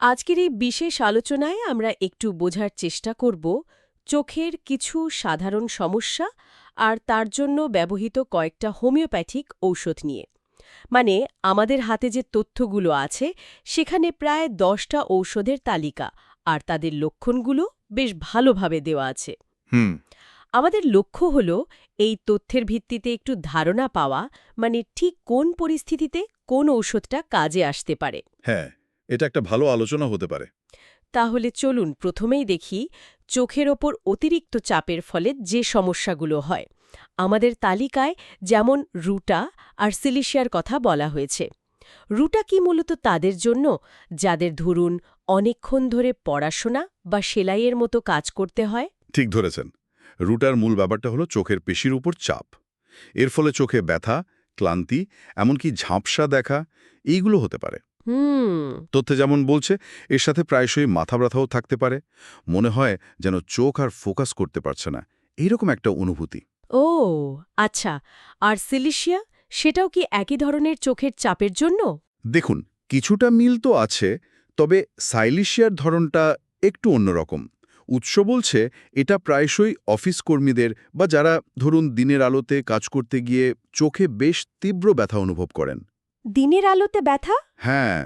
আজকের এই বিশেষ আলোচনায় আমরা একটু বোঝার চেষ্টা করব চোখের কিছু সাধারণ সমস্যা আর তার জন্য ব্যবহৃত কয়েকটা হোমিওপ্যাথিক ঔষধ নিয়ে। মানে আমাদের হাতে যে তথ্যগুলো আছে সেখানে প্রায় দশটা ঔষধের তালিকা আর তাদের লক্ষণগুলো বেশ ভালোভাবে দেওয়া আছে। হুম। আমাদের লক্ষ্য হল এই তথ্যের ভিত্তিতে একটু ধারণা পাওয়া মানে ঠিক কোন পরিস্থিতিতে কোন ঔষধটা কাজে আসতে পারে। হ্যাঁ। এটা একটা ভালো আলোচনা হতে পারে। তাহলে চলুন প্রথমেই দেখি চোখের ওপর অতিরিক্ত চাপের ফলে যে সমস্যাগুলো হয়। আমাদের তালিকায় যেমন রুটা আর সিলিশিয়ার কথা বলা হয়েছে। রুটা কি মূলত তাদের জন্য? যাদের ধরুন অনেকক্ষণ ধরে পড়াশোনা বা সেলাইয়ের মতো কাজ করতে হয়? ঠিক ধরেছেন। রুটার মূল ব্যাপারটা হলো চোখের পেশির উপর চাপ। এর ফলে চোখে ব্যথা ক্লান্তি এমনকি ঝাপসা দেখা এইগুলো হতে পারে। হুম। তথ্যে যেমন বলছে এর সাথে প্রায়শই মাথা ব্যথাও থাকতে পারে। মনে হয় যেন চোখ আর ফোকাস করতে পারছে না। এইরকম একটা অনুভূতি। ও আচ্ছা। আর সিলিশিয়া সেটাও কি একই ধরনের চোখের চাপের জন্য? দেখুন কিছুটা মিল তো আছে তবে সাইলিশিয়ার ধরনটা একটু অন্যরকম। উৎস বলছে এটা প্রায়শই অফিস কর্মীদের বা যারা ধরুন দিনের আলোতে কাজ করতে গিয়ে চোখে বেশ তীব্র ব্যথা অনুভব করেন। দিনের আলোতে ব্যথা? হ্যাঁ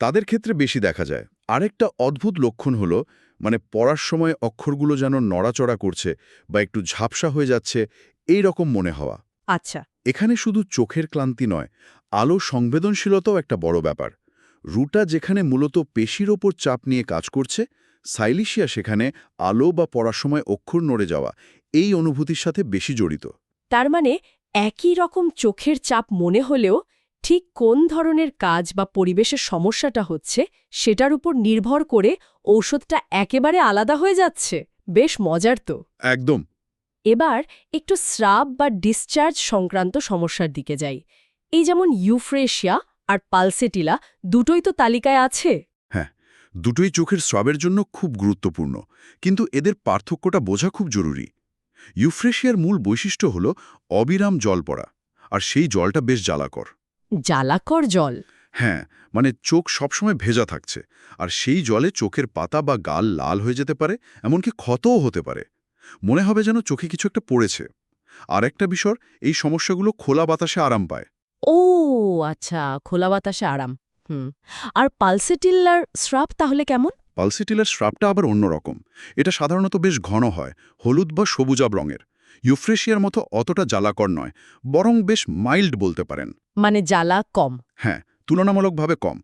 তাদের ক্ষেত্রে বেশি দেখা যায়। আরেকটা অদ্ভুত লক্ষণ হলো মানে পড়ার সময় অক্ষরগুলো যেন নড়াচড়া করছে বা একটু ঝাপসা হয়ে যাচ্ছে এই রকম মনে হওয়া। আচ্ছা। এখানে শুধু চোখের ক্লান্তি নয় আলো সংবেদনশীলতাও একটা বড় ব্যাপার। রুটা যেখানে মূলত পেশির ওপর চাপ নিয়ে কাজ করছে সাইলিশিয়া সেখানে আলো বা পড়ার সময় অক্ষর নড়ে যাওয়া এই অনুভূতির সাথে বেশি জড়িত। তার মানে একই রকম চোখের চাপ মনে হলেও ঠিক কোন ধরনের কাজ বা পরিবেশের সমস্যাটা হচ্ছে সেটার উপর নির্ভর করে ঔষধটা একেবারে আলাদা হয়ে যাচ্ছে। বেশ মজার তো। একদম। এবার একটু স্রাব বা ডিসচার্জ সংক্রান্ত সমস্যার দিকে যাই। এই যেমন ইউফ্রেশিয়া আর পালসেটিলা দুটোই তো তালিকায় আছে। হ্যাঁ দুটোই চোখের স্রাবের জন্য খুব গুরুত্বপূর্ণ কিন্তু এদের পার্থক্যটা বোঝা খুব জরুরি। ইউফ্রেশিয়ার মূল বৈশিষ্ট্য হল অবিরাম জল পড়া আর সেই জলটা বেশ জ্বালাকর। জ্বালাকর জল। হ্যাঁ মানে চোখ সবসময় ভেজা থাকছে আর সেই জলে চোখের পাতা বা গাল লাল হয়ে যেতে পারে এমনকি ক্ষতও হতে পারে। মনে হবে যেন চোখে কিছু একটা পড়েছে। আর একটা বিষয় এই সমস্যাগুলো খোলা বাতাসে আরাম পায়। ও আচ্ছা খোলা বাতাসে আরাম হুম। আর পালসেটিল্লার স্রাব তাহলে কেমন? পালসিটিলার স্রাবটা আবার অন্যরকম। এটা সাধারণত বেশ ঘন হয় হলুদ বা সবুজাব রঙের। ইউফ্রেশিয়ার মতো অতটা জ্বালাকর নয় বরং বেশ মাইল্ড বলতে পারেন। মানে জ্বালা কম। হ্যাঁ তুলনামূলকভাবে কম।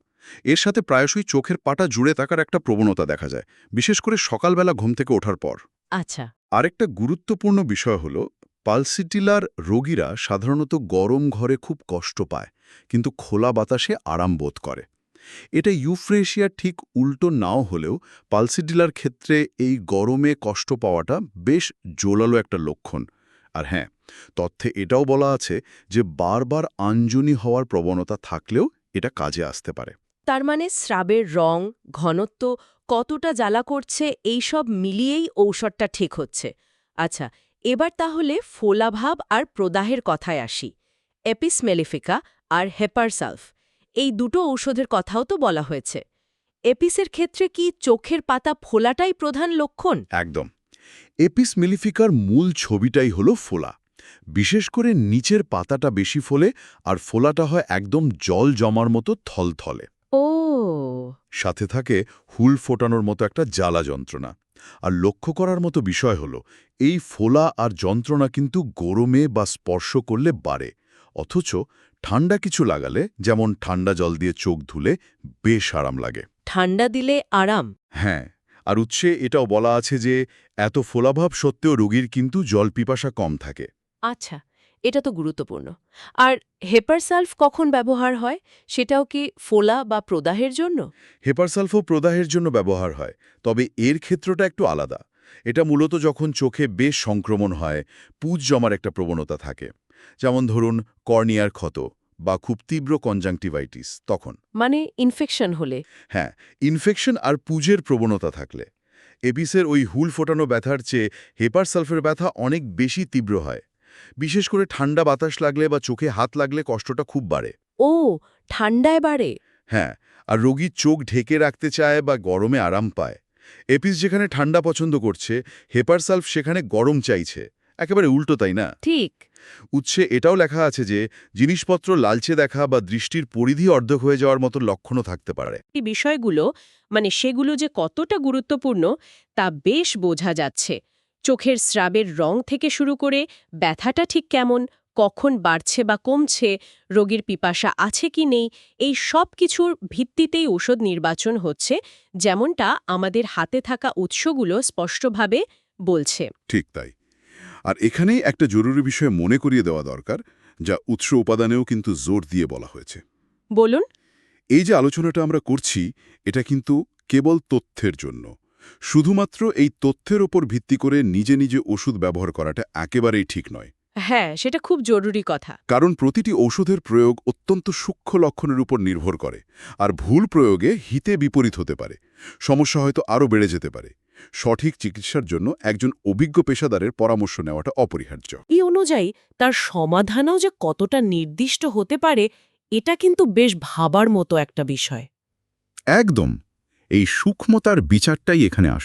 এর সাথে প্রায়শই চোখের পাটা জুড়ে থাকার একটা প্রবণতা দেখা যায় বিশেষ করে সকালবেলা ঘুম থেকে ওঠার পর। আচ্ছা। আরেকটা গুরুত্বপূর্ণ বিষয় হল পালসিটিলার রোগীরা সাধারণত গরম ঘরে খুব কষ্ট পায় কিন্তু খোলা বাতাসে আরাম বোধ করে। এটা ইউফ্রেশিয়ার ঠিক উল্টো নাও হলেও পালসিডিলার ক্ষেত্রে এই গরমে কষ্ট পাওয়াটা বেশ জোলালো একটা লক্ষণ। আর হ্যাঁ তথ্যে এটাও বলা আছে যে বারবার আঞ্জনি হওয়ার প্রবণতা থাকলেও এটা কাজে আসতে পারে। তার মানে স্রাবের রং, ঘনত্ব কতটা জ্বালা করছে এই সব মিলিয়েই ঔষধটা ঠিক হচ্ছে। আচ্ছা এবার তাহলে ফোলাভাব আর প্রদাহের কথায় আসি। এপিস মেলিফিকা আর হেপারসালফ। এই দুটো ঔষধের কথাও তো বলা হয়েছে। এপিসের ক্ষেত্রে কি চোখের পাতা ফোলাটাই প্রধান লক্ষণ? একদম। এপিস মিলিফিকার মূল ছবিটাই হলো ফোলা। বিশেষ করে নিচের পাতাটা বেশি ফোলে আর ফোলাটা হয় একদম জল জমার মতো থলথলে। ও। সাথে থাকে হুল ফোটানোর মতো একটা জ্বালা যন্ত্রণা। আর লক্ষ্য করার মতো বিষয় হল এই ফোলা আর যন্ত্রণা কিন্তু গরমে বা স্পর্শ করলে বাড়ে। অথচ ঠান্ডা কিছু লাগালে যেমন ঠান্ডা জল দিয়ে চোখ ধুলে বেশ আরাম লাগে। ঠান্ডা দিলে আরাম? হ্যাঁ আর উৎসে এটাও বলা আছে যে এত ফোলাভাব সত্ত্বেও রোগীর কিন্তু জল পিপাসা কম থাকে। আচ্ছা এটা তো গুরুত্বপূর্ণ। আর হেপারসালফ কখন ব্যবহার হয়? সেটাও কি ফোলা বা প্রদাহের জন্য? হেপারসালফো প্রদাহের জন্য ব্যবহার হয় তবে এর ক্ষেত্রটা একটু আলাদা। এটা মূলত যখন চোখে বেশ সংক্রমণ হয় পুজ জমার একটা প্রবণতা থাকে। যেমন ধরুন কর্নিয়ার ক্ষত বা খুব তীব্র কনজাংটিভাইটিস তখন। মানে ইনফেকশন হলে। হ্যাঁ ইনফেকশন আর পুজের প্রবণতা থাকলে। এপিসের ওই হুল ফোটানো ব্যথার চেয়ে হেপার সালফের ব্যথা অনেক বেশি তীব্র হয়। বিশেষ করে ঠান্ডা বাতাস লাগলে বা চোখে হাত লাগলে কষ্টটা খুব বাড়ে। ও ঠান্ডায় বাড়ে? হ্যাঁ আর রোগী চোখ ঢেকে রাখতে চায় বা গরমে আরাম পায়। এপিস যেখানে ঠান্ডা পছন্দ করছে হেপারসালফ সেখানে গরম চাইছে। একেবারে উল্টো তাই না? ঠিক। উৎসে এটাও লেখা আছে যে জিনিসপত্র লালচে দেখা বা দৃষ্টির পরিধি অর্ধেক হয়ে যাওয়ার মতো লক্ষণও থাকতে পারে। এই বিষয়গুলো মানে সেগুলো যে কতটা গুরুত্বপূর্ণ তা বেশ বোঝা যাচ্ছে। চোখের স্রাবের রং থেকে শুরু করে ব্যথাটা ঠিক কেমন কখন বাড়ছে বা কমছে রোগীর পিপাসা আছে কি নেই এই সব কিছুর ভিত্তিতেই ওষুধ নির্বাচন হচ্ছে যেমনটা আমাদের হাতে থাকা উৎসগুলো স্পষ্টভাবে বলছে। ঠিক তাই। আর এখানেই একটা জরুরি বিষয় মনে করিয়ে দেওয়া দরকার যা উৎস উপাদানেও কিন্তু জোর দিয়ে বলা হয়েছে। বলুন। এই যে আলোচনাটা আমরা করছি এটা কিন্তু কেবল তথ্যের জন্য। শুধুমাত্র এই তথ্যের ওপর ভিত্তি করে নিজে নিজে ওষুধ ব্যবহার করাটা একেবারেই ঠিক নয়। হ্যাঁ সেটা খুব জরুরি কথা। কারণ প্রতিটি ঔষধের প্রয়োগ অত্যন্ত সূক্ষ্ম লক্ষণের উপর নির্ভর করে আর ভুল প্রয়োগে হিতে বিপরীত হতে পারে। সমস্যা হয়তো আরও বেড়ে যেতে পারে। সঠিক চিকিৎসার জন্য একজন অভিজ্ঞ পেশাদারের পরামর্শ নেওয়াটা অপরিহার্য। এই অনুযায়ী তার সমাধানও যে কতটা নির্দিষ্ট হতে পারে এটা কিন্তু বেশ ভাবার মতো একটা বিষয়। একদম। এই সূক্ষ্মতার বিচারটাই এখানে আস